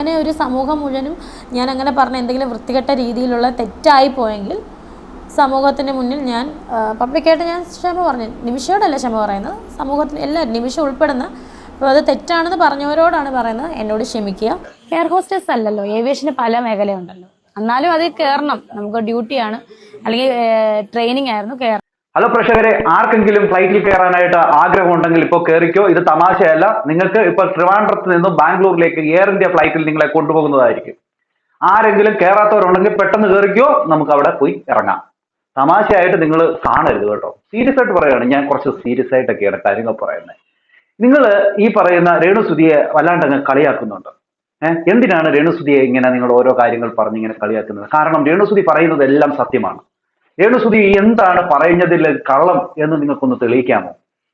അങ്ങനെ ഒരു സമൂഹം മുഴുവനും ഞാൻ അങ്ങനെ പറഞ്ഞ എന്തെങ്കിലും വൃത്തികെട്ട രീതിയിലുള്ള തെറ്റായി പോയെങ്കിൽ സമൂഹത്തിന് മുന്നിൽ ഞാൻ പബ്ലിക്കായിട്ട് ഞാൻ ക്ഷമ പറഞ്ഞു. നിമിഷയോടല്ല ക്ഷമ പറയുന്നത്. സമൂഹത്തിന് എല്ലാവരും നിമിഷം ഉൾപ്പെടുന്ന അപ്പോൾ അത് തെറ്റാണെന്ന് പറഞ്ഞവരോടാണ് പറയുന്നത്. എന്നോട് ക്ഷമിക്കുക. എയർ ഹോസ്റ്റസ് അല്ലല്ലോ. ഏവിയേഷന് പല മേഖലയുണ്ടല്ലോ. എന്നാലും അത് കയറണം. നമുക്ക് ഡ്യൂട്ടിയാണ് അല്ലെങ്കിൽ ട്രെയിനിങ് ആയിരുന്നു. കയറണം. ഹലോ പ്രേക്ഷകരെ ആർക്കെങ്കിലും ഫ്ലൈറ്റിൽ കയറാനായിട്ട് ആഗ്രഹമുണ്ടെങ്കിൽ ഇപ്പോൾ കയറിക്കോ. ഇത് തമാശയല്ല. നിങ്ങൾക്ക് ഇപ്പോൾ ട്രിവാൻഡ്രത്ത് നിന്നും ബാംഗ്ലൂരിലേക്ക് എയർ ഇന്ത്യ ഫ്ലൈറ്റിൽ നിങ്ങളെ കൊണ്ടുപോകുന്നതായിരിക്കും. ആരെങ്കിലും കയറാത്തവരുണ്ടെങ്കിൽ പെട്ടെന്ന് കയറിക്കോ. നമുക്ക് അവിടെ പോയി ഇറങ്ങാം. തമാശയായിട്ട് നിങ്ങൾ കാണരുത് കേട്ടോ. സീരിയസ് ആയിട്ട് പറയുകയാണ്. ഞാൻ കുറച്ച് സീരിയസ് ആയിട്ടൊക്കെയാണ് കാര്യങ്ങൾ പറയുന്നത്. നിങ്ങൾ ഈ പറയുന്ന രേണുസുതിയെ വല്ലാണ്ട് അങ്ങ് കളിയാക്കുന്നുണ്ട്. എന്തിനാണ് രേണുസുതിയെ ഇങ്ങനെ നിങ്ങൾ ഓരോ കാര്യങ്ങൾ പറഞ്ഞ് ഇങ്ങനെ കളിയാക്കുന്നത്? കാരണം രേണുസുതി പറയുന്നത് എല്ലാം സത്യമാണ്. രേണുസുതി എന്താണ് പറയുന്നതിൽ കള്ളം എന്ന് നിങ്ങൾക്കൊന്ന് തെളിയിക്കാമോ?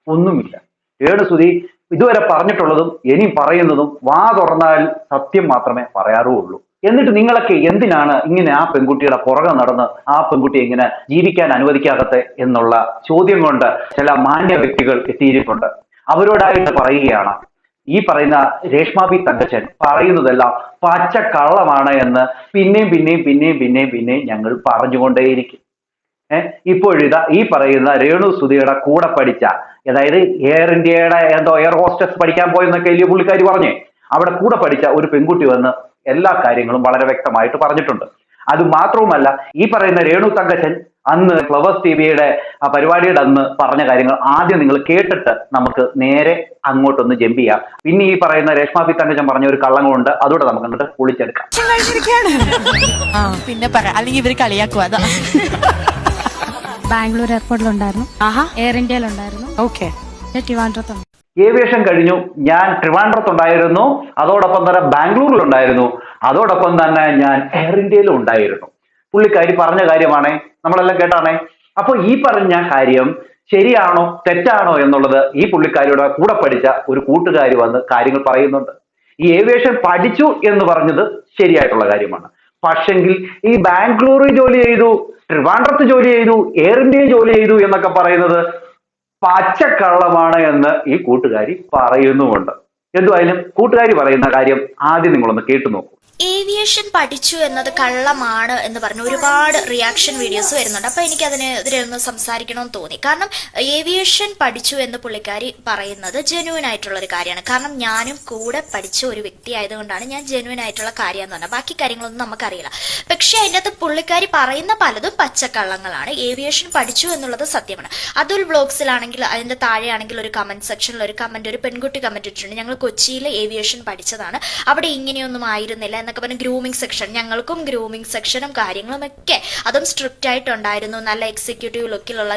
ഒന്നുമില്ല. രേണുസുതി ഇതുവരെ പറഞ്ഞിട്ടുള്ളതും ഇനി പറയുന്നതും വാ തുറന്നാൽ സത്യം മാത്രമേ പറയാറുള്ളൂ. എന്നിട്ട് നിങ്ങളൊക്കെ എന്തിനാണ് ഇങ്ങനെ ആ പെൺകുട്ടിയുടെ പുറകെ നടന്ന് ആ പെൺകുട്ടിയെ ഇങ്ങനെ ജീവിക്കാൻ അനുവദിക്കാകത്തെ എന്നുള്ള ചോദ്യം കൊണ്ട് ചില മാന്യ വ്യക്തികൾ എത്തിയിരിപ്പുണ്ട്. അവരോടായിട്ട് പറയുകയാണ്. ഈ പറയുന്ന രേഷ്മ പി തങ്കച്ചൻ പറയുന്നതെല്ലാം പച്ച കള്ളമാണ് എന്ന് പിന്നെയും പിന്നെയും പിന്നെയും പിന്നെയും പിന്നെയും ഞങ്ങൾ പറഞ്ഞുകൊണ്ടേയിരിക്കും. ഇപ്പോഴിതാ ഈ പറയുന്ന രേണു സുധിയുടെ കൂടെ പഠിച്ച അതായത് എയർ ഇന്ത്യയുടെ എന്തോ എയർ ഹോസ്റ്റസ് പഠിക്കാൻ പോയെന്നൊക്കെ വലിയ പുള്ളിക്കാരി പറഞ്ഞേ? അവിടെ കൂടെ പഠിച്ച ഒരു പെൺകുട്ടി വന്ന് എല്ലാ കാര്യങ്ങളും വളരെ വ്യക്തമായിട്ട് പറഞ്ഞിട്ടുണ്ട്. അത് മാത്രവുമല്ല ഈ പറയുന്ന രേണു തങ്കച്ചൻ അന്ന് ഫ്ലവേഴ്സ് ടി വിയുടെ ആ പരിപാടിയുടെ അന്ന് പറഞ്ഞ കാര്യങ്ങൾ ആദ്യം നിങ്ങൾ കേട്ടിട്ട് നമുക്ക് നേരെ അങ്ങോട്ടൊന്ന് ജമ്പ് ചെയ്യാം. പിന്നെ ഈ പറയുന്ന രേഷ്മ പി തങ്കച്ചൻ പറഞ്ഞ ഒരു കള്ളങ്ങളുണ്ട് അതോടെ നമുക്ക് അങ്ങോട്ട് പൊളിച്ചെടുക്കാം. പിന്നെ പറ. അല്ലെങ്കിൽ ഇവർ കളിയാക്കും അതാ? ബാംഗ്ലൂർ എയർപോർട്ടിലുണ്ടായിരുന്നു. ആഹാ. എയർ ഇന്ത്യയിലുണ്ടായിരുന്നു ഓക്കെ ട്രിവാൻഡ്രത്തുണ്ട്. ഏവിയേഷൻ കഴിഞ്ഞു. ഞാൻ ട്രിവാൻഡ്രത്തുണ്ടായിരുന്നു. അതോടൊപ്പം തന്നെ ബാംഗ്ലൂരിൽ ഉണ്ടായിരുന്നു അതോടൊപ്പം തന്നെ ഞാൻ എയർ ഇന്ത്യയിലും ഉണ്ടായിരുന്നു പുള്ളിക്കാരി പറഞ്ഞ കാര്യമാണേ. നമ്മളെല്ലാം കേട്ടാണേ. അപ്പൊ ഈ പറഞ്ഞ കാര്യം ശരിയാണോ തെറ്റാണോ എന്നുള്ളത് ഈ പുള്ളിക്കാരിയുടെ കൂടെ പഠിച്ച ഒരു കൂട്ടുകാരി വന്ന് കാര്യങ്ങൾ പറയുന്നുണ്ട്. ഈ ഏവിയേഷൻ പഠിച്ചു എന്ന് പറഞ്ഞത് ശരിയായിട്ടുള്ള കാര്യമാണ്. പക്ഷെങ്കിൽ ഈ ബാംഗ്ലൂരിൽ ജോലി ചെയ്തു ട്രിവാൻഡ്രത്ത് ജോലി ചെയ്തു എയർ ഇന്ത്യയിൽ ജോലി ചെയ്തു എന്നൊക്കെ പറയുന്നത് പച്ചക്കള്ളമാണ് എന്ന് ഈ കൂട്ടുകാരി പറയുന്നുമുണ്ട്. എന്തുവായാലും കൂട്ടുകാരി പറയുന്ന കാര്യം ആദ്യം നിങ്ങളൊന്ന് കേട്ടു നോക്കൂ. ഏവിയേഷൻ പഠിച്ചു എന്നത് കള്ളമാണ് എന്ന് പറഞ്ഞ് ഒരുപാട് റിയാക്ഷൻ വീഡിയോസ് വരുന്നുണ്ട്. അപ്പൊ എനിക്ക് അതിനെതിരെ ഒന്ന് സംസാരിക്കണമെന്ന് തോന്നി. കാരണം ഏവിയേഷൻ പഠിച്ചു എന്ന് പുള്ളിക്കാരി പറയുന്നത് ജെന്യൂൻ ആയിട്ടുള്ള ഒരു കാര്യമാണ്. കാരണം ഞാനും കൂടെ പഠിച്ച ഒരു വ്യക്തി ആയതുകൊണ്ടാണ് ഞാൻ ജെന്യൂൻ ആയിട്ടുള്ള കാര്യം എന്ന് പറഞ്ഞത്. ബാക്കി കാര്യങ്ങളൊന്നും നമുക്കറിയില്ല. പക്ഷെ അതിന്റെ അകത്ത് പുള്ളിക്കാരി പറയുന്ന പലതും പച്ചക്കള്ളങ്ങളാണ്. ഏവിയേഷൻ പഠിച്ചു എന്നുള്ളത് സത്യമാണ്. അതുൽ വ്ളോഗ്സിലാണെങ്കിൽ അതിന്റെ താഴെയാണെങ്കിൽ ഒരു കമന്റ് സെക്ഷനിൽ ഒരു കമന്റ് ഒരു പെൺകുട്ടി കമന്റ് ഇട്ടിട്ടുണ്ട്. ഞങ്ങൾ കൊച്ചിയിൽ ഏവിയേഷൻ പഠിച്ചതാണ്. അവിടെ ഇങ്ങനെയൊന്നും ആയിരുന്നില്ല എന്നൊക്കെ പറഞ്ഞ് ഗ്രൂമിംഗ് സെക്ഷൻ ഞങ്ങൾക്കും ഗ്രൂമിംഗ് സെക്ഷനും കാര്യങ്ങളും ഒക്കെ അതും സ്ട്രിക്റ്റ് ആയിട്ടുണ്ടായിരുന്നു. നല്ല എക്സിക്യൂട്ടീവ് ലുക്കിലുള്ള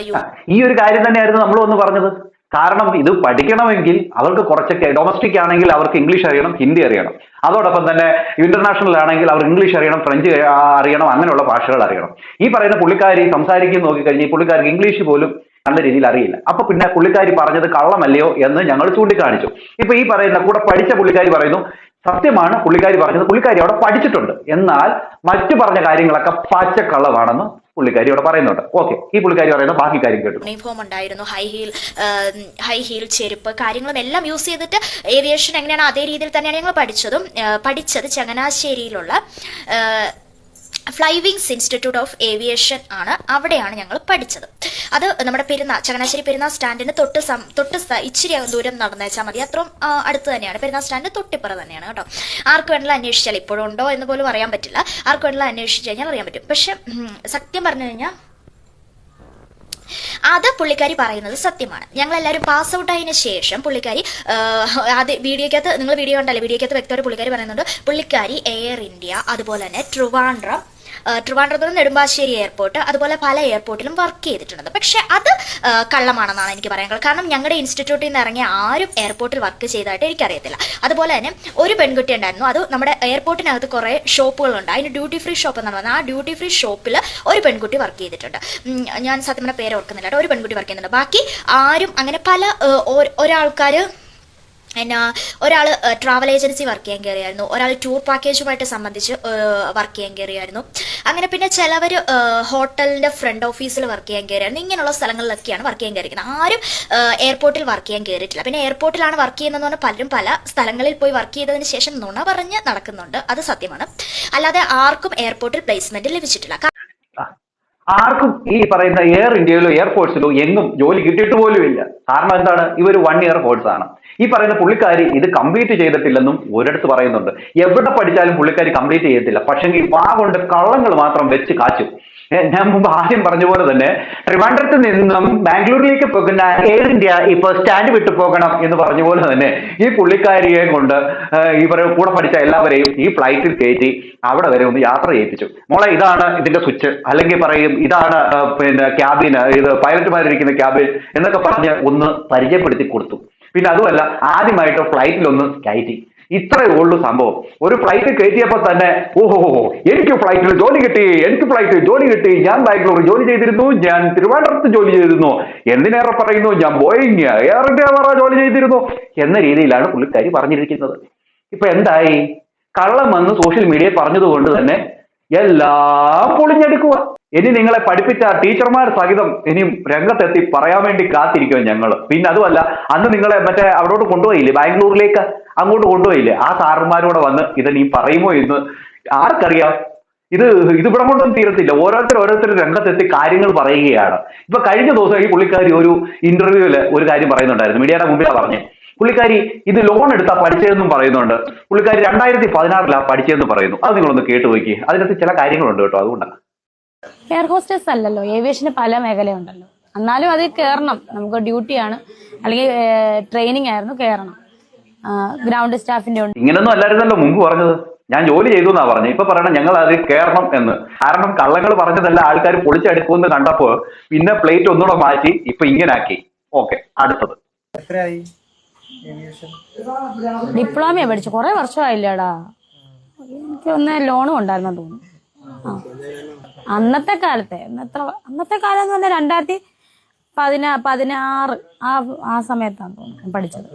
ഈ ഒരു കാര്യം തന്നെയായിരുന്നു നമ്മൾ ഒന്ന് പറഞ്ഞത്. കാരണം ഇത് പഠിക്കണമെങ്കിൽ അവർക്ക് കുറച്ചൊക്കെ ഡൊമസ്റ്റിക് ആണെങ്കിൽ അവർക്ക് ഇംഗ്ലീഷ് അറിയണം ഹിന്ദി അറിയണം. അതോടൊപ്പം തന്നെ ഇന്റർനാഷണൽ ആണെങ്കിൽ അവർ ഇംഗ്ലീഷ് അറിയണം ഫ്രഞ്ച് അറിയണം അങ്ങനെയുള്ള ഭാഷകൾ അറിയണം. ഈ പറയുന്ന പുള്ളിക്കാരി സംസാരിക്കും നോക്കിക്കഴിഞ്ഞാൽ ഈ പുള്ളിക്കാർക്ക് ഇംഗ്ലീഷ് പോലും നല്ല രീതിയിൽ അറിയില്ല. അപ്പൊ പിന്നെ പുള്ളിക്കാരി പറഞ്ഞത് കള്ളമല്ലയോ എന്ന് ഞങ്ങൾ ചൂണ്ടിക്കാണിച്ചു. ഇപ്പൊ ഈ പറയുന്ന കൂടെ പഠിച്ച പുള്ളിക്കാരി പറയുന്നു സത്യമാണ് പുള്ളിക്കാരി പറഞ്ഞത് പുള്ളിക്കാരി അവിടെ പഠിച്ചിട്ടുണ്ട്. എന്നാൽ മറ്റു പറഞ്ഞ കാര്യങ്ങളൊക്കെ പച്ചക്കള്ളമാണെന്ന് പുള്ളിക്കാരി അവിടെ പറയുന്നുണ്ട്. ഓക്കെ ഈ പുള്ളിക്കാരി പറയുന്ന ബാക്കി കാര്യം കേട്ടു. യൂണിഫോം ഉണ്ടായിരുന്നു ഹൈ ഹീൽ ഹൈ ഹീൽ ചെരുപ്പ് കാര്യങ്ങളും എല്ലാം യൂസ് ചെയ്തിട്ട് ഏവിയേഷൻ എങ്ങനെയാണ് അതേ രീതിയിൽ തന്നെയാണ് ഞങ്ങൾ പഠിച്ചതും പഠിച്ചത് ചങ്ങനാശ്ശേരിയിലുള്ള ഫ്ലൈവിങ്സ് ഇൻസ്റ്റിറ്റ്യൂട്ട് ഓഫ് ഏവിയേഷൻ ആണ്. അവിടെയാണ് ഞങ്ങൾ പഠിച്ചത്. അത് നമ്മുടെ പെരുന്നാ ചങ്ങനാശ്ശേരി പെരുന്നാ സ്റ്റാൻഡിന് തൊട്ട് സം തൊട്ട് ഇച്ചിരി ദൂരം നടന്നേച്ചാൽ മതി. അത്രയും അടുത്ത് തന്നെയാണ്. പെരുന്നാ സ്റ്റാൻഡ് തൊട്ടിപ്പുറ തന്നെയാണ് കേട്ടോ. ആർക്ക് വേണമെങ്കിലും അന്വേഷിച്ചാൽ ഇപ്പോഴും ഉണ്ടോ എന്ന് പോലും അറിയാൻ പറ്റില്ല. ആർക്ക് വേണമെങ്കിലും അന്വേഷിച്ച് കഴിഞ്ഞാൽ അറിയാൻ പറ്റും. പക്ഷെ സത്യം പറഞ്ഞു കഴിഞ്ഞാൽ അത് പുള്ളിക്കാരി പറയുന്നത് സത്യമാണ്. ഞങ്ങൾ എല്ലാവരും പാസ് ഔട്ട് ആയതിനു ശേഷം പുള്ളിക്കാരി അത് വീഡിയോക്കകത്ത് നിങ്ങൾ വീഡിയോ കണ്ടല്ലേ? വീഡിയോക്കകത്ത് വ്യക്തമായിട്ട് പുള്ളിക്കാരി പറയുന്നുണ്ട് പുള്ളിക്കാരി എയർ ഇന്ത്യ അതുപോലെ തന്നെ ട്രിവാൻഡ്രം നിന്ന് നെടുമ്പാശ്ശേരി എയർപോർട്ട് അതുപോലെ പല എയർപോർട്ടിലും വർക്ക് ചെയ്തിട്ടുണ്ട്. പക്ഷെ അത് കള്ളമാണെന്നാണ് എനിക്ക് പറയാൻ കാരണം ഞങ്ങളുടെ ഇൻസ്റ്റിറ്റ്യൂട്ടിൽ നിന്ന് ഇറങ്ങിയ ആരും എയർപോർട്ടിൽ വർക്ക് ചെയ്തതായിട്ട് എനിക്കറിയത്തില്ല. അതുപോലെ തന്നെ ഒരു പെൺകുട്ടി ഉണ്ടായിരുന്നു. അത് നമ്മുടെ എയർപോർട്ടിനകത്ത് കുറേ ഷോപ്പുകളുണ്ട് അതിന് ഡ്യൂട്ടി ഫ്രീ ഷോപ്പ് എന്നാണ് പറഞ്ഞത്. ആ ഡ്യൂട്ടി ഫ്രീ ഷോപ്പിൽ ഒരു പെൺകുട്ടി വർക്ക് ചെയ്തിട്ടുണ്ട്. ഞാൻ സത്യം പേര് ഓർക്കുന്നില്ല ഒരു പെൺകുട്ടി വർക്ക് ചെയ്യുന്നുണ്ട്. ബാക്കി ആരും അങ്ങനെ പല ഒരാൾക്കാർ എന്നാ ഒരാൾ ട്രാവൽ ഏജൻസി വർക്ക് ചെയ്യാൻ കയറിയായിരുന്നു ഒരാൾ ടൂർ പാക്കേജുമായിട്ട് സംബന്ധിച്ച് വർക്ക് ചെയ്യാൻ കയറിയായിരുന്നു അങ്ങനെ പിന്നെ ചിലവർ ഹോട്ടലിന്റെ ഫ്രണ്ട് ഓഫീസിൽ വർക്ക് ചെയ്യാൻ കയറിയായിരുന്നു ഇങ്ങനെയുള്ള സ്ഥലങ്ങളിലൊക്കെയാണ് വർക്ക് ചെയ്യാൻ കയറിയിരിക്കുന്നത് ആരും എയർപോർട്ടിൽ വർക്ക് ചെയ്യാൻ കയറിയിട്ടില്ല പിന്നെ എയർപോർട്ടിലാണ് വർക്ക് ചെയ്യുന്നതെന്ന് പറഞ്ഞാൽ പലരും പല സ്ഥലങ്ങളിൽ പോയി വർക്ക് ചെയ്തതിന് ശേഷം നുണ പറഞ്ഞ് നടക്കുന്നുണ്ട്. അത് സത്യമാണ്. അല്ലാതെ ആർക്കും എയർപോർട്ടിൽ പ്ലേസ്മെന്റ് ലഭിച്ചിട്ടില്ല. ആർക്കും ഈ പറയുന്ന എയർ ഇന്ത്യയിലോ എയർഫോഴ്സിലോ എങ്ങും ജോലി കിട്ടിയിട്ട് പോലും ഇല്ല. കാരണം എന്താണ്? ഇവർ വൺ ഇയർ കോഴ്സ് ആണ്. ഈ പറയുന്ന പുള്ളിക്കാരി ഇത് കംപ്ലീറ്റ് ചെയ്തിട്ടില്ലെന്നും ഒരിടത്ത് പറയുന്നുണ്ട്. എവിടെ പഠിച്ചാലും പുള്ളിക്കാരി കംപ്ലീറ്റ് ചെയ്തിട്ടില്ല പക്ഷെങ്കിൽ വാ കൊണ്ട് കള്ളങ്ങൾ മാത്രം വെച്ച് കാച്ചും. ഞാൻ മുമ്പ് ആദ്യം പറഞ്ഞ പോലെ തന്നെ ട്രിവാൻഡ്രത്ത് നിന്നും ബാംഗ്ലൂരിലേക്ക് പോകുന്ന എയർ ഇന്ത്യ ഇപ്പൊ സ്റ്റാൻഡ് വിട്ടു പോകണം എന്ന് പറഞ്ഞ പോലെ തന്നെ ഈ പുള്ളിക്കാരിയെ കൊണ്ട് ഇവരെ കൂടെ പഠിച്ച എല്ലാവരെയും ഈ ഫ്ലൈറ്റിൽ കയറ്റി അവിടെ വരെ ഒന്ന് യാത്ര ചെയ്യിപ്പിച്ചു. മോളെ ഇതാണ് ഇതിന്റെ സ്വിച്ച്. അല്ലെങ്കിൽ പറയും ഇതാണ് പിന്നെ ക്യാബിൻ ഇത് പൈലറ്റുമാരിരിക്കുന്ന ക്യാബിൻ എന്നൊക്കെ പറഞ്ഞ് ഒന്ന് പരിചയപ്പെടുത്തി കൊടുത്തു. പിന്നെ അതുമല്ല ആദ്യമായിട്ട് ഫ്ലൈറ്റിൽ ഒന്ന് കയറ്റി. ഇത്രയേ ഉള്ളൂ സംഭവം. ഒരു ഫ്ലൈറ്റ് കയറ്റിയപ്പോൾ തന്നെ ഓഹോ എനിക്ക് ഫ്ലൈറ്റിൽ ജോലി കിട്ടി എനിക്ക് ഫ്ലൈറ്റിൽ ജോലി കിട്ടി. ഞാൻ ബാംഗ്ലൂർ ജോലി ചെയ്തിരുന്നു ഞാൻ തിരുവനന്തപുരത്ത് ജോലി ചെയ്തിരുന്നു. എന്തിനേറെ പറയുന്നു? ഞാൻ ബോയിങ് എയർ ഇന്ത്യ ജോലി ചെയ്തിരുന്നു. എന്ന രീതിയിലാണ് പുള്ളിക്കാരി പറഞ്ഞിരിക്കുന്നത്. ഇപ്പൊ എന്തായി? കള്ളം വന്ന് സോഷ്യൽ മീഡിയ പറഞ്ഞതുകൊണ്ട് തന്നെ എല്ലാം പൊളിഞ്ഞെടുക്കുക. ഇനി നിങ്ങളെ പഠിപ്പിച്ച ടീച്ചർമാർ സഹിതം ഇനിയും രംഗത്തെത്തി പറയാൻ വേണ്ടി കാത്തിരിക്കും ഞങ്ങൾ പിന്നെ അതുമല്ല അന്ന് നിങ്ങളെ മറ്റേ അവിടോട്ട് കൊണ്ടുപോയില്ലേ? ബാംഗ്ലൂരിലേക്ക് അങ്ങോട്ട് കൊണ്ടുപോയില്ലേ? ആ സാറന്മാരോടെ വന്ന് ഇത് നീ പറയുമോ എന്ന് ആർക്കറിയാം? ഇത് ഇത് ഇവിടെ കൊണ്ടൊന്നും തീരത്തില്ല. ഓരോരുത്തർ ഓരോരുത്തർ രംഗത്തെത്തി കാര്യങ്ങൾ പറയുകയാണ്. ഇപ്പൊ കഴിഞ്ഞ ദിവസം ഈ പുള്ളിക്കാരി ഒരു ഇന്റർവ്യൂവിൽ ഒരു കാര്യം പറയുന്നുണ്ടായിരുന്നു. മീഡിയയുടെ മുമ്പിലാണ് പറഞ്ഞേ. പുള്ളിക്കാരി ഇത് ലോൺ എടുത്താ പഠിച്ചതെന്നും പറയുന്നുണ്ട്. പുള്ളിക്കാരി രണ്ടായിരത്തി പതിനാറിലാ പഠിച്ചതെന്ന് പറയുന്നു. അത് നിങ്ങളൊന്ന് കേട്ടു നോക്കി. അതിനകത്ത് ചില കാര്യങ്ങളുണ്ട് കേട്ടോ അതുകൊണ്ടാണ്. എയർ ഹോസ്റ്റസ് അല്ലല്ലോ ഏവിയേഷന് പല മേഖലയുണ്ടല്ലോ. എന്നാലും അത് കയറണം നമുക്ക് ഡ്യൂട്ടിയാണ് അല്ലെങ്കിൽ ട്രെയിനിങ് ആയിരുന്നു കയറണം ഗ്രൗണ്ട് സ്റ്റാഫിന്റെ ഉണ്ട്. ഇങ്ങനൊന്നും അല്ലായിരുന്നല്ലോ മുമ്പ് പറഞ്ഞത്. ഞാൻ ജോലി ചെയ്തു എന്നാ പറഞ്ഞു ഇപ്പൊ പറയണം ഞങ്ങൾ അത് കയറണം എന്ന്. കാരണം കള്ളങ്ങൾ പറഞ്ഞതല്ല ആൾക്കാർ പൊളിച്ചെടുക്കുമെന്ന് കണ്ടപ്പോ പിന്നെ പ്ലേറ്റ് ഒന്നുകൂടെ മാറ്റി ഇപ്പൊ ഇങ്ങനാക്കി. ഓക്കെ അടുത്തത്. എത്രയായി? ഏവിയേഷൻ ഡിപ്ലോമ പഠിച്ചു കുറെ വർഷമായില്ലടാ. എനിക്ക് ഒന്ന് ലോണും ഉണ്ടായിരുന്നു തോന്നുന്നു. അന്നത്തെ കാലത്തെ അന്നത്തെ കാലം എന്ന് പറഞ്ഞാൽ രണ്ടായിരത്തി പതിനാ പതിനാറ് ആ ആ സമയത്താണ് തോന്നുന്നു പഠിച്ചത്.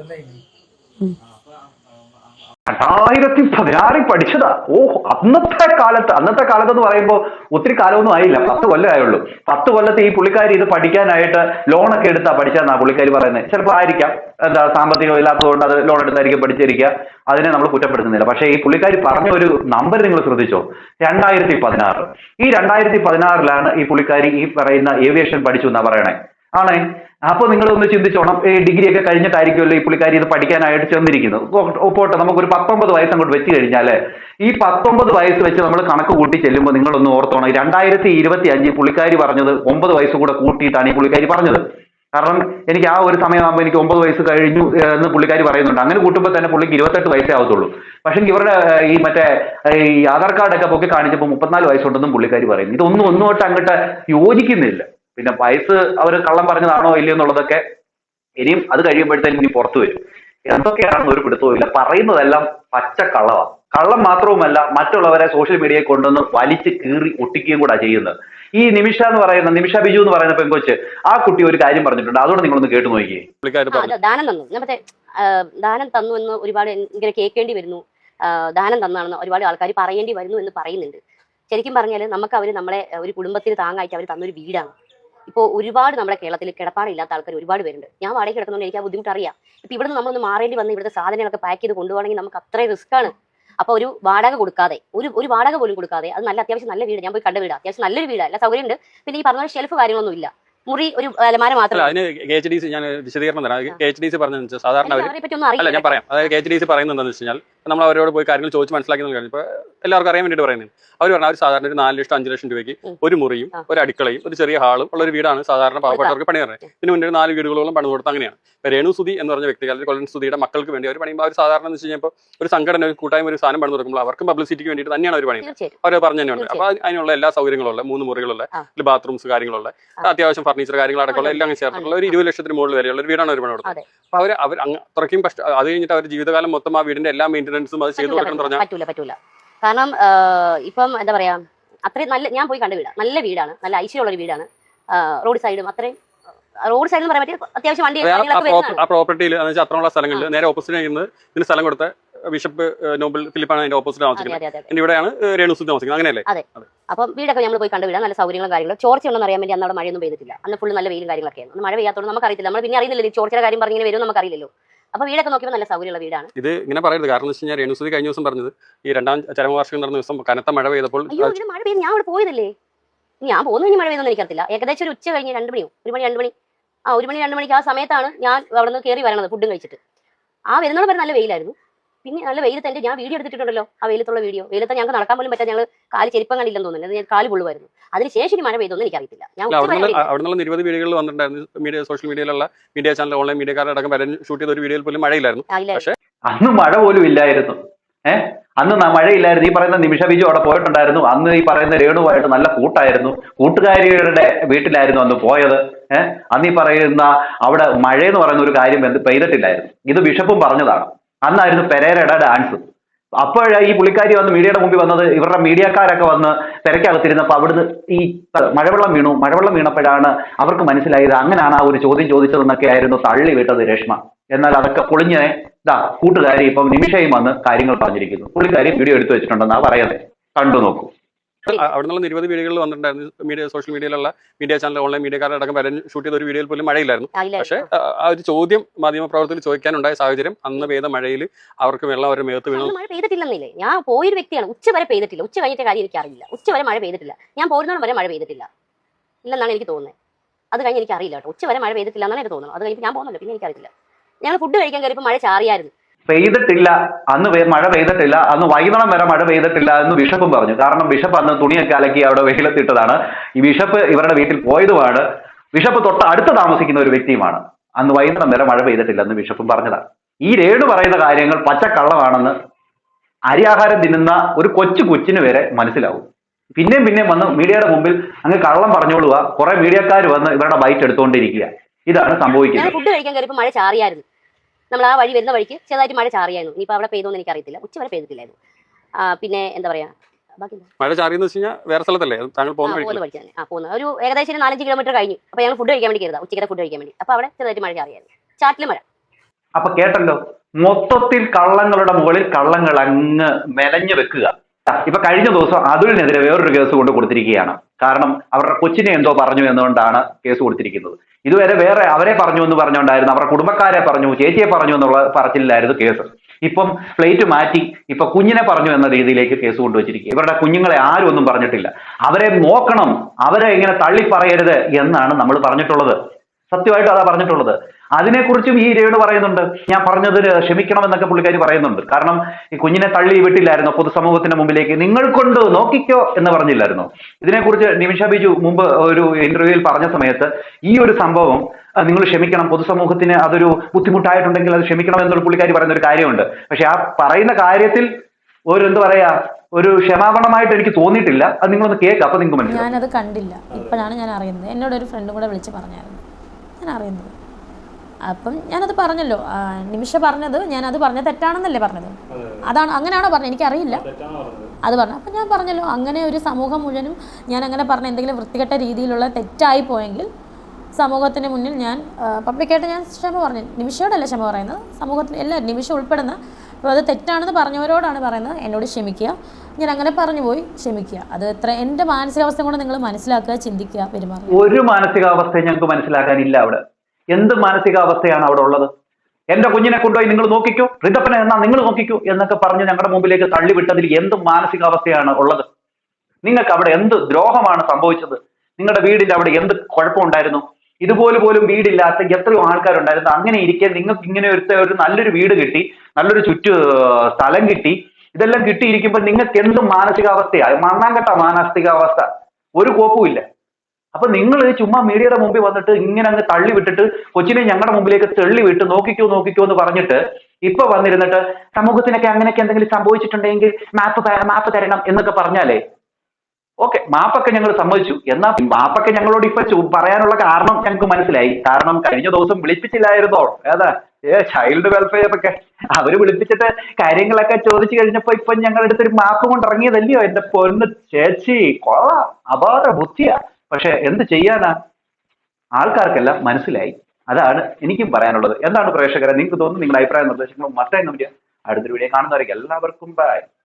രണ്ടായിരത്തി പതിനാറിൽ പഠിച്ചതാ. ഓ അന്നത്തെ കാലത്ത് അന്നത്തെ കാലത്ത് എന്ന് പറയുമ്പോൾ ഒത്തിരി കാലമൊന്നും ആയില്ല. പത്ത് കൊല്ലം ആയുള്ളൂ. പത്ത് കൊല്ലത്ത് ഈ പുള്ളിക്കാരി ഇത് പഠിക്കാനായിട്ട് ലോണൊക്കെ എടുത്താ പഠിച്ചതെന്നാ പുള്ളിക്കാരി പറയുന്നത്. ചിലപ്പോൾ ആയിരിക്കാം. എന്താ സാമ്പത്തികം ഇല്ലാത്തതുകൊണ്ട് അത് ലോൺ എടുത്തായിരിക്കും പഠിച്ചിരിക്കുക. അതിനെ നമ്മൾ കുറ്റപ്പെടുത്തുന്നില്ല. പക്ഷേ ഈ പുള്ളിക്കാരി പറഞ്ഞ ഒരു നമ്പർ നിങ്ങൾ ശ്രദ്ധിച്ചോ? രണ്ടായിരത്തി പതിനാറ് ഈ രണ്ടായിരത്തി പതിനാറിലാണ് ഈ പുള്ളിക്കാരി ഈ പറയുന്ന ഏവിയേഷൻ പഠിച്ചു എന്നാ പറയണേ. ആണേ? അപ്പൊ നിങ്ങൾ ഒന്ന് ചിന്തിച്ചോണം ഡിഗ്രി ഒക്കെ കഴിഞ്ഞിട്ടായിരിക്കുമല്ലോ ഈ പുള്ളിക്കാരി ഇത് പഠിക്കാനായിട്ട് ചെന്നിരിക്കുന്നത്? പോട്ടെ പോട്ടെ നമുക്കൊരു പത്തൊമ്പത് വയസ്സ് അങ്ങോട്ട് വെച്ച് കഴിഞ്ഞാൽ ഈ പത്തൊമ്പത് വയസ്സ് വെച്ച് നമ്മൾ കണക്ക് കൂട്ടി ചെല്ലുമ്പോൾ നിങ്ങളൊന്ന് ഓർത്തോണം. രണ്ടായിരത്തി ഇരുപത്തി അഞ്ച് പുള്ളിക്കാരി പറഞ്ഞത് ഒമ്പത് വയസ്സ് കൂടെ കൂട്ടിയിട്ടാണ് ഈ പുള്ളിക്കാരി പറഞ്ഞത്. കാരണം എനിക്ക് ആ ഒരു സമയമാകുമ്പോൾ എനിക്ക് ഒമ്പത് വയസ്സ് കഴിഞ്ഞു എന്ന് പുള്ളിക്കാരി പറയുന്നുണ്ട്. അങ്ങനെ കൂട്ടുമ്പോൾ തന്നെ പുള്ളിക്ക് ഇരുപത്തെട്ട് വയസ്സേ ആവത്തുള്ളൂ. പക്ഷേ ഇവരുടെ ഈ മറ്റേ ഈ ആധാർ കാർഡൊക്കെ പൊക്കി കാണിച്ചപ്പോൾ മുപ്പത്തിനാല് വയസ്സുണ്ടെന്നും പുള്ളിക്കാരി പറയുന്നു. ഇതൊന്നും ഒന്നും തൊട്ട് അങ്ങോട്ട് യോജിക്കുന്നില്ല. പിന്നെ വയസ്സ് അവർ കള്ളം പറഞ്ഞതാണോ ഇല്ലയോ എന്നുള്ളതൊക്കെ ഇനിയും അത് കഴിയുമ്പോഴത്തേക്കും ഇനി പുറത്തു വരും. എന്തൊക്കെയാണെന്ന് ഒരു പിടുത്തവും ഇല്ല. പറയുന്നതെല്ലാം പച്ച കള്ളവാ. കള്ളം മാത്രവുമല്ല മറ്റുള്ളവരെ സോഷ്യൽ മീഡിയയിൽ കൊണ്ടുവന്ന് വലിച്ചു കീറി ഒട്ടിക്കുകയും കൂടാ ചെയ്യുന്നത്. ഈ നിമിഷ എന്ന് പറയുന്ന നിമിഷ ബിജു എന്ന് പറയുന്ന പെങ്കൊച്ച് ആ കുട്ടി ഒരു കാര്യം പറഞ്ഞിട്ടുണ്ട്. അതുകൊണ്ട് നിങ്ങളൊന്ന് കേട്ടു നോക്കിയേ. ആ, ദാനം തന്നു. മറ്റേ ദാനം തന്നു എന്ന് ഒരുപാട് ഇങ്ങനെ കേൾക്കേണ്ടി വരുന്നു. ദാനം തന്നാണെന്ന് ഒരുപാട് ആൾക്കാർ പറയേണ്ടി വരുന്നു എന്ന് പറയുന്നുണ്ട്. ശരിക്കും പറഞ്ഞാൽ നമുക്ക് അവർ നമ്മളെ ഒരു കുടുംബത്തിന് താങ്ങായിട്ട് അവർ തന്നൊരു വീടാണ്. ഇപ്പോൾ ഒരുപാട് നമ്മുടെ കേരളത്തിൽ കിടപ്പാടില്ലാത്ത ആൾക്കാർ ഒരുപാട് പേരുണ്ട്. ഞാൻ വാടക കിടക്കുന്നതുകൊണ്ട് എനിക്ക് ആ ബുദ്ധിമുട്ട് അറിയാം ഇപ്പൊ ഇവിടുന്ന് നമ്മളൊന്ന് മാറേണ്ടി വന്ന് ഇവിടുത്തെ സാധനങ്ങളൊക്കെ പാക്ക് ചെയ്ത് കൊണ്ടുപോകണമെങ്കിൽ നമുക്ക് അത്രയും റിസ്ക് ആണ്. അപ്പൊ ഒരു വാടക കൊടുക്കാതെ ഒരു ഒരു വാടക പോലും കൊടുക്കാതെ അത് നല്ല അത്യാവശ്യം നല്ല വീട് ഞാൻ പോയി കണ്ട വീട്. അത്യാവശ്യം നല്ലൊരു വീട് എല്ലാ സൗകര്യമുണ്ട്. പിന്നെ ഈ പറഞ്ഞ ഷെൽഫ് കാര്യങ്ങളൊന്നും ഇല്ല. മുറി ഒരു അലമാര മാത്രം. അതിന് കെ എച്ച് ഡി സി ഞാൻ വിശദീകരണം തരാം. കെ എച്ച് ഡി സി പറഞ്ഞു സാധാരണ അല്ല ഞാൻ പറയാം. അതായത് കെ എച്ച് ഡി സി പറയുന്നത് എന്താണെന്ന് വെച്ച് കഴിഞ്ഞാൽ നമ്മൾ അവരോട് പോയി കാര്യങ്ങൾ ചോദിച്ച് മനസ്സിലാക്കി കഴിഞ്ഞു ഇപ്പോൾ എല്ലാവർക്കും അറിയാൻ വേണ്ടിയിട്ട് പറയുന്നത് അവർ പറഞ്ഞാൽ അവർ സാധാരണ ഒരു നാല് ലക്ഷം അഞ്ച് ലക്ഷം രൂപയ്ക്ക് ഒരു മുറിയും ഒരു അടുക്കളയും ഒരു ചെറിയ ഹാളും ഉള്ള ഒരു വീടാണ് സാധാരണ പാവപ്പെട്ടവർക്ക് പണി പറയുന്നത് ഇതിന് മുന്നേ നാല് വീടുകളോളം പണി കൊടുത്ത അങ്ങനെയാണ്. ഇപ്പൊ രേണു സുധി എന്ന് പറഞ്ഞ വ്യക്തി അല്ലെങ്കിൽ കൊല്ലൻ സുധിയുടെ മക്കൾക്ക് വേണ്ടി അവർ പണിയുമ്പോൾ അവർ സാധാരണ എന്ന് വെച്ച് കഴിഞ്ഞാൽ ഒരു സംഘടന ഒരു കൂട്ടായ്മ ഒരു സാധനം പണി കൊടുക്കുമ്പോൾ അവർക്കും പബ്ലിസിറ്റിക്ക് വേണ്ടിയിട്ട് തന്നെയാണ് അവർ പണിയുന്നത്. അവർ പറഞ്ഞു തന്നെയുണ്ട്. അപ്പൊ അതിനുള്ള എല്ലാ സൗകര്യങ്ങളുള്ള മൂന്ന് മുറികളുള്ള. ബാത്റൂംസ് കാര്യങ്ങളുള്ള അത്യാവശ്യം ഫർണിച്ചർ കാര്യങ്ങളടക്കമുള്ള എല്ലാം അങ്ങ് ചേർത്തിട്ടുള്ള ഒരു ഇരുപത് ലക്ഷത്തിന് മുകളിൽ വരെയുള്ള ഒരു വീടാണ് അവർ പണി അതെ. അപ്പൊ അവർ അവർ അങ്ങ് അത്രയ്ക്കും കഷ്ട അത് കഴിഞ്ഞിട്ട് അവർ ജീവിതകാലം മൊത്തം ആ വീടിന്റെ എല്ലാ മെയിന്റനൻസും അത് ചെയ്തു കൊടുക്കണം പറഞ്ഞാൽ പറ്റൂല പറ്റൂല. കാരണം ഇപ്പം എന്താ പറയാ അത്രയും നല്ല ഞാൻ പോയി കണ്ട വീടാണ്. നല്ല വീടാണ്. നല്ല ഐശ്വര്യമുള്ള ഒരു വീടാണ് റോഡ് സൈഡും അത്രയും റോഡ് സൈഡിൽ പറയാൻ പറ്റിയ അത്യാവശ്യം വണ്ടി പ്രോപ്പർട്ടിയിൽ അത്രയുള്ള സ്ഥലങ്ങളിൽ നേരെ ഓപ്പോസിറ്റ് ചെയ്യുന്നത് ഇതിന് സ്ഥലം കൊടുത്ത ബിഷപ്പ് നോബൽ ഫിലിപ്പാണ് അതിന്റെ ഓപ്പോസിറ്റ് അതെ താമസിക്കുന്നത്. അതെ അതെ അതെ. എന്റെ ഇവിടെയാണ് രേണുസുദ്ധി താമസിക്കുന്നത്. അങ്ങനെയല്ലേ? അപ്പം വീടൊക്കെ നമ്മൾ പോയി കണ്ടു വിടാം. നല്ല സൗകര്യങ്ങളും കാര്യങ്ങളും. ചോർച്ച ഉണ്ടെന്ന് അറിയാൻ വേണ്ടി അന്ന് അവിടെ മഴയൊന്നും പെയ്തിട്ടില്ല. അന്ന് ഫുള്ള് നല്ല വെയിലും കാര്യങ്ങളൊക്കെ ആയിരുന്നു മഴ പെയ്യാത്തതുകൊണ്ട് നമുക്ക് അറിയില്ല നമ്മൾ പിന്നെ അറിയുന്നില്ല ചോർച്ചയുടെ കാര്യം പറഞ്ഞിങ്ങനെ വരും നമുക്ക് അറിയില്ലല്ലോ അപ്പൊ വീടൊക്കെ നോക്കിയപ്പോൾ നല്ല സൗകര്യമുള്ള വീടാണ്. ഇത് ഇങ്ങനെ പറയരുത്. കാരണം എന്ന് വെച്ച് കഴിഞ്ഞാൽ രേണുസുദ്ധി കഴിഞ്ഞ ദിവസം പറഞ്ഞത് ഈ രണ്ടാം ചരമവാർഷികം നടന്ന ദിവസം കനത്ത മഴ പെയ്തപ്പോൾ മഴ പെയ്ത് ഞാൻ അവിടെ പോയതല്ലേ? ഞാൻ പോകുന്ന കഴിഞ്ഞ് മഴ പെയ്തെന്ന് എനിക്കറിയില്ല ഏകദേശം ഒരു ഉച്ച കഴിഞ്ഞ് രണ്ട് മണിയോ? ഒരു മണി രണ്ട് മണി. ആ ഒരു മണി രണ്ട് മണിക്ക് ആ സമയത്താണ് ഞാൻ അവിടെ നിന്ന് കയറി വരണത് ഫുഡും കഴിച്ചിട്ട്. ആ വരുന്നോട് വരെ നല്ല വെയിലായിരുന്നു. പിന്നെ നല്ല വെയിലത്ത് എന്റെ ഞാൻ വീഡിയോ എടുത്തിട്ടുണ്ടല്ലോ ആ വെയിലത്തുള്ള വീഡിയോ. വെയിലത്ത് ഞങ്ങൾക്ക് നടക്കാൻ പോലും പറ്റാൻ ഞങ്ങൾ കാൽ ചെരുപ്പം കണ്ടില്ലെന്ന് തോന്നുന്നു ഞാൻ കാൽ പൊള്ളുമായിരുന്നു അതിന് ശേഷം ഇനി മഴ പെയ്തൊന്നും എനിക്കറിയത്തില്ല. ഞാൻ നിരവധി വീഡിയോകൾ വന്നിട്ടുണ്ടായിരുന്നു. മീഡിയ സോഷ്യൽ മീഡിയയിലുള്ള മീഡിയ ചാനൽ ഓൺലൈൻ മീഡിയക്കാരുടെ അടക്കം വരാൻ ഷൂട്ട് ചെയ്ത ഒരു വീഡിയോയിൽ പോലും മഴയില്ലായിരുന്നു. പക്ഷേ അന്ന് മഴ പോലും ഇല്ലായിരുന്നു. ഏഹ് അന്ന് ന- മഴയില്ലായിരുന്നു. ഈ പറയുന്ന നിമിഷ ബിജു അവിടെ പോയിട്ടുണ്ടായിരുന്നു. അന്ന് ഈ പറയുന്ന രേണുവായിട്ട് നല്ല കൂട്ടായിരുന്നു. കൂട്ടുകാരിയുടെ വീട്ടിലായിരുന്നു അന്ന് പോയത്. ഏഹ് അന്ന് ഈ പറയുന്ന അവിടെ മഴയെന്ന് പറയുന്ന ഒരു കാര്യം എന്ത് പെയ്തിട്ടില്ലായിരുന്നു. ഇത് ബിഷപ്പും പറഞ്ഞതാണ്. അന്നായിരുന്നു പെരേരയുടെ ഡാൻസ് അപ്പോഴ ഈ പുള്ളിക്കാരി വന്ന് മീഡിയയുടെ മുമ്പിൽ വന്നത് ഇവരുടെ മീഡിയക്കാരൊക്കെ വന്ന് തിരക്കകത്തിരുന്നപ്പോൾ അവിടുന്ന് ഈ മഴവെള്ളം വീണു. മഴവെള്ളം വീണപ്പോഴാണ് അവർക്ക് മനസ്സിലായത് അങ്ങനെയാണ് ആ ഒരു ചോദ്യം ചോദിച്ചതെന്നൊക്കെ ആയിരുന്നു തള്ളി വിട്ടത് രേഷ്മ. എന്നാൽ അതൊക്കെ പൊളിഞ്ഞ് ഇതാ കൂട്ടുകാരി ഇപ്പം നിമിഷയും വന്ന് കാര്യങ്ങൾ പറഞ്ഞിരിക്കുന്നു. പുള്ളിക്കാരി വീഡിയോ എടുത്തു വെച്ചിട്ടുണ്ടെന്നാ പറയുന്നത്. കണ്ടു നോക്കൂ. അവിടെ നിന്നുള്ള നിരവധി വീഡിയോകൾ വന്നിട്ടുണ്ടായിരുന്നു. മീഡിയ സോഷ്യൽ മീഡിയയിലുള്ള മീഡിയ ചാനൽ ഓൺലൈൻ മീഡിയക്കാരുടെ അടക്കം വരെ ഷൂട്ട് ചെയ്ത ഒരു വീഡിയോയിൽ പോലും മഴയില്ലായിരുന്നു. പക്ഷേ ആ ആ ഒരു ചോദ്യം മാധ്യമപ്രവർത്തകർ ചോദിക്കാനുണ്ടായ സാഹചര്യം അന്ന് പെയ്ത മഴയിൽ അവർക്ക് വെള്ളം അവരുടെ മേത്ത് വീണു. മഴ പെയ്തിട്ടില്ലെന്നില്ലേ? ഞാൻ പോയൊരു വ്യക്തിയാണ്. ഉച്ച വരെ പെയ്തിട്ടില്ല. ഉച്ച കഴിഞ്ഞിട്ട് കാര്യം എനിക്ക് അറിയില്ല. ഉച്ച വരെ മഴ പെയ്തിട്ടില്ല. ഞാൻ പോരുന്നോളം വരെ മഴ പെയ്തിട്ടില്ല. ഇല്ലെന്നാണ് എനിക്ക് തോന്നുന്നത്. അത് കഴിഞ്ഞ് എനിക്ക് അറിയില്ല കേട്ടോ. ഉച്ച വരെ മഴ പെയ്തിട്ടില്ല എന്നാണ് എനിക്ക് തോന്നുന്നത്. അത് കഴിഞ്ഞ് ഞാൻ പോകുന്നില്ല പിന്നെ എനിക്കറിയില്ല ഞങ്ങൾ ഫുഡ് കഴിക്കാൻ കയറിയപ്പോൾ മഴ ചാറിയായിരുന്നു. പെയ്തിട്ടില്ല അന്ന് മഴ പെയ്തിട്ടില്ല അന്ന് വൈകുന്നേരം വരെ മഴ പെയ്തിട്ടില്ല എന്ന് ബിഷപ്പും പറഞ്ഞു. കാരണം ബിഷപ്പ് അന്ന് തുണിയൊക്കെ അലക്കി അവിടെ വെയിലത്തിട്ടതാണ്. ഈ ബിഷപ്പ് ഇവരുടെ വീട്ടിൽ പോയതുമാണ്. ബിഷപ്പ് തൊട്ട് അടുത്ത് താമസിക്കുന്ന ഒരു വ്യക്തിയുമാണ്. അന്ന് വൈകുന്നേരം വരെ മഴ പെയ്തിട്ടില്ല എന്ന് ബിഷപ്പും പറഞ്ഞതാണ് ഈ രേണു പറയുന്ന കാര്യങ്ങൾ പച്ചക്കള്ളമാണെന്ന് അരിയാഹാരം തിന്നുന്ന ഒരു കൊച്ചു കൊച്ചിന് വരെ മനസ്സിലാവും. പിന്നെയും പിന്നെയും വന്ന് മീഡിയയുടെ മുമ്പിൽ അങ്ങ് കള്ളം പറഞ്ഞോളുക. കുറെ മീഡിയക്കാർ വന്ന് ഇവരുടെ ബൈറ്റ് എടുത്തുകൊണ്ടിരിക്കുക ഇതാണ് സംഭവിക്കുന്നത്. ഫുഡ് കഴിക്കാൻ കയറിയപ്പോൾ മഴ ചാറിയായിരുന്നു. നമ്മൾ ആ വഴി വരുന്ന വഴിക്ക് ചെറുതായിട്ട് മഴ ചാറിയായിരുന്നു. ഇനിയിപ്പോൾ അവിടെ പെയ്തോന്ന് എനിക്ക് അറിയത്തില്ല ഉച്ച വരെ പെയ്തിട്ടില്ലായിരുന്നു. പിന്നെ എന്താ പറയാ? ബാക്കി മഴ ചാറിയെന്ന് വെച്ച് കഴിഞ്ഞാൽ വേറെ സ്ഥലത്തല്ലേ? താങ്കൾ പോകുന്ന ആ പോകുന്ന ഒരു ഏകദേശം ഒരു നാലഞ്ച് കിലോമീറ്റർ കഴിഞ്ഞു. അപ്പോൾ ഞങ്ങൾ ഫുഡ് കഴിക്കാൻ വേണ്ടി കയറുക. ഉച്ചക്കത്തെ ഫുഡ് കഴിക്കാൻ വേണ്ടി. അപ്പോൾ അവിടെ ചെറുതായിട്ട് മഴ ചാറിയായിരുന്നു. ചാറ്റിൽ മഴ. അപ്പൊ കേട്ടല്ലോ? മൊത്തത്തിൽ കള്ളങ്ങളുടെ മുകളിൽ കള്ളങ്ങൾ അങ്ങ് മെലഞ്ഞു വെക്കുക. ഇപ്പൊ കഴിഞ്ഞ ദിവസം അതുലിനെതിരെ വേറൊരു കേസ് കൊണ്ട് കൊടുത്തിരിക്കുകയാണ്. കാരണം അവരുടെ കൊച്ചിനെ എന്തോ പറഞ്ഞു എന്നുകൊണ്ടാണ് കേസ് കൊടുത്തിരിക്കുന്നത്. ഇതുവരെ വേറെ അവരെ പറഞ്ഞു എന്ന് പറഞ്ഞുകൊണ്ടായിരുന്നു അവരുടെ കുടുംബക്കാരെ പറഞ്ഞു ചേച്ചിയെ പറഞ്ഞു എന്നുള്ള പറച്ചിലായിരുന്നു കേസ്. ഇപ്പം പ്ലേറ്റ് മാറ്റി ഇപ്പൊ കുഞ്ഞിനെ പറഞ്ഞു എന്ന രീതിയിലേക്ക് കേസ് കൊണ്ടുവച്ചിരിക്കുക ഇവരുടെ കുഞ്ഞുങ്ങളെ ആരും ഒന്നും പറഞ്ഞിട്ടില്ല. അവരെ നോക്കണം അവരെ ഇങ്ങനെ തള്ളി പറയരുത് എന്നാണ് നമ്മൾ പറഞ്ഞിട്ടുള്ളത്. സത്യമായിട്ട് അതാ പറഞ്ഞിട്ടുള്ളത്. അതിനെക്കുറിച്ചും ഈ രേണു പറയുന്നുണ്ട്. ഞാൻ പറഞ്ഞതിന് ക്ഷമിക്കണമെന്നൊക്കെ പുള്ളിക്കാരി പറയുന്നുണ്ട്. കാരണം ഈ കുഞ്ഞിനെ തള്ളി വിട്ടില്ലായിരുന്നു പൊതുസമൂഹത്തിന്റെ മുമ്പിലേക്ക്. നിങ്ങൾ കൊണ്ട് നോക്കിക്കോ എന്ന് പറഞ്ഞില്ലായിരുന്നു. ഇതിനെക്കുറിച്ച് നിമിഷ ബിജു മുമ്പ് ഒരു ഇന്റർവ്യൂവിൽ പറഞ്ഞ സമയത്ത് ഈ ഒരു സംഭവം നിങ്ങൾ ക്ഷമിക്കണം പൊതുസമൂഹത്തിന് അതൊരു ബുദ്ധിമുട്ടായിട്ടുണ്ടെങ്കിൽ അത് ക്ഷമിക്കണം എന്നുള്ള പുള്ളിക്കാരി പറയുന്ന ഒരു കാര്യമുണ്ട്. പക്ഷെ ആ പറയുന്ന കാര്യത്തിൽ ഒരു എന്താ പറയാ ഒരു ക്ഷമാപണമായിട്ട് എനിക്ക് തോന്നിയിട്ടില്ല. അത് നിങ്ങളൊന്ന് കേൾക്കാം അപ്പൊ നിങ്ങൾക്ക് മനസ്സിലാവും. ഞാനത് കണ്ടില്ല. ഇപ്പോഴാണ് ഞാൻ അറിയുന്നത്. എന്നോട് ഒരു ഫ്രണ്ടും കൂടെ വിളിച്ച് പറഞ്ഞായിരുന്നു. ഞാൻ അറിയുന്നത്. അപ്പം ഞാനത് പറഞ്ഞല്ലോ. നിമിഷ പറഞ്ഞത് ഞാനത് പറഞ്ഞ തെറ്റാണെന്നല്ലേ പറഞ്ഞത്? അതാണ് അങ്ങനെയാണോ പറഞ്ഞത്? എനിക്കറിയില്ല. അത് പറഞ്ഞു അപ്പം ഞാൻ പറഞ്ഞല്ലോ അങ്ങനെ ഒരു സമൂഹം മുഴുവനും ഞാൻ അങ്ങനെ പറഞ്ഞ എന്തെങ്കിലും വൃത്തികെട്ട രീതിയിലുള്ള തെറ്റായി പോയെങ്കിൽ സമൂഹത്തിന് മുന്നിൽ ഞാൻ പബ്ലിക്കായിട്ട് ഞാൻ ക്ഷമ പറഞ്ഞു. നിമിഷയോടല്ല ക്ഷമ പറയുന്നത്? സമൂഹത്തിന് എല്ലാ നിമിഷം ഉൾപ്പെടുന്ന അപ്പോൾ അത് തെറ്റാണെന്ന് പറഞ്ഞവരോടാണ് പറയുന്നത്. എന്നോട് ക്ഷമിക്കുക. ഞാൻ അങ്ങനെ പറഞ്ഞു പോയി ക്ഷമിക്കുക. അത് എത്ര എന്റെ മാനസികാവസ്ഥ കൊണ്ട് നിങ്ങൾ മനസ്സിലാക്കുക ചിന്തിക്കുക പെരുമാറുക. ഒരു മാനസികാവസ്ഥയും ഞങ്ങൾക്ക് മനസ്സിലാക്കാനില്ല അവിടെ. എന്ത് മാനസികാവസ്ഥയാണ് അവിടെ ഉള്ളത്? എന്റെ കുഞ്ഞിനെ കൊണ്ടുപോയി നിങ്ങൾ നോക്കിക്കോ. ഋതപ്പനെ എന്നാ നിങ്ങൾ നോക്കിക്കോ എന്നൊക്കെ പറഞ്ഞ് ഞങ്ങളുടെ മുമ്പിലേക്ക് തള്ളിവിട്ടതിൽ എന്ത് മാനസികാവസ്ഥയാണ് ഉള്ളത്? നിങ്ങൾക്ക് അവിടെ എന്ത് ദ്രോഹമാണ് സംഭവിച്ചത്? നിങ്ങളുടെ വീടിന്റെ അവിടെ എന്ത് കുഴപ്പമുണ്ടായിരുന്നു? ഇതുപോലെ പോലും വീടില്ലാത്ത എത്രയോ ആൾക്കാരുണ്ടായിരുന്നു. അങ്ങനെ ഇരിക്കെ നിങ്ങൾക്ക് ഇങ്ങനെ ഒരു ഒരു നല്ലൊരു വീട് കിട്ടി നല്ലൊരു ചുറ്റു സ്ഥലം കിട്ടി. ഇതെല്ലാം കിട്ടിയിരിക്കുമ്പോൾ നിങ്ങൾക്ക് എന്ത് മാനസികാവസ്ഥയാണ് മണ്ണാങ്കട്ട മാനസികാവസ്ഥ. ഒരു കോപ്പുമില്ല അപ്പൊ നിങ്ങൾ ചുമ്മാ മീഡിയയുടെ മുമ്പിൽ വന്നിട്ട് ഇങ്ങനെ അങ്ങ് തള്ളി വിട്ടിട്ട് കൊച്ചിനെ ഞങ്ങളുടെ മുമ്പിലേക്ക് തള്ളി വിട്ട് നോക്കിക്കോ നോക്കിക്കോ എന്ന് പറഞ്ഞിട്ട് ഇപ്പൊ വന്നിരുന്നിട്ട് സമൂഹത്തിനൊക്കെ അങ്ങനെയൊക്കെ എന്തെങ്കിലും സംഭവിച്ചിട്ടുണ്ടെങ്കിൽ മാപ്പ് മാപ്പ് തരണം എന്നൊക്കെ പറഞ്ഞാലേ? ഓക്കെ മാപ്പൊക്കെ ഞങ്ങൾ സമ്മതിച്ചു. എന്നാ മാപ്പൊക്കെ ഞങ്ങളോട് ഇപ്പൊ പറയാനുള്ള കാരണം ഞങ്ങൾക്ക് മനസ്സിലായി. കാരണം കഴിഞ്ഞ ദിവസം വിളിപ്പിച്ചില്ലായിരുന്നോ? ഏതാ? ഏ ചൈൽഡ് വെൽഫെയർ ഒക്കെ. അവർ വിളിപ്പിച്ചിട്ട് കാര്യങ്ങളൊക്കെ ചോദിച്ചു കഴിഞ്ഞപ്പോ ഇപ്പൊ ഞങ്ങളുടെ അടുത്തൊരു മാപ്പ് കൊണ്ട് ഇറങ്ങിയതല്ലയോ എന്റെ പൊന്ന് ചേച്ചി കൊള്ളാം. അപാര ബുദ്ധിയാ. പക്ഷെ എന്ത് ചെയ്യാനാ? ആൾക്കാർക്കെല്ലാം മനസ്സിലായി. അതാണ് എനിക്കും പറയാനുള്ളത്. എന്താണ് പ്രേക്ഷകരെ? നിങ്ങൾക്ക് തോന്നുന്നു നിങ്ങളുടെ അഭിപ്രായം നിർദ്ദേശങ്ങളും മസ്റ്റായി നമുക്ക് അടുത്തൊരു വീഡിയോ കാണുന്നവരേക്ക് എല്ലാവർക്കും ബൈ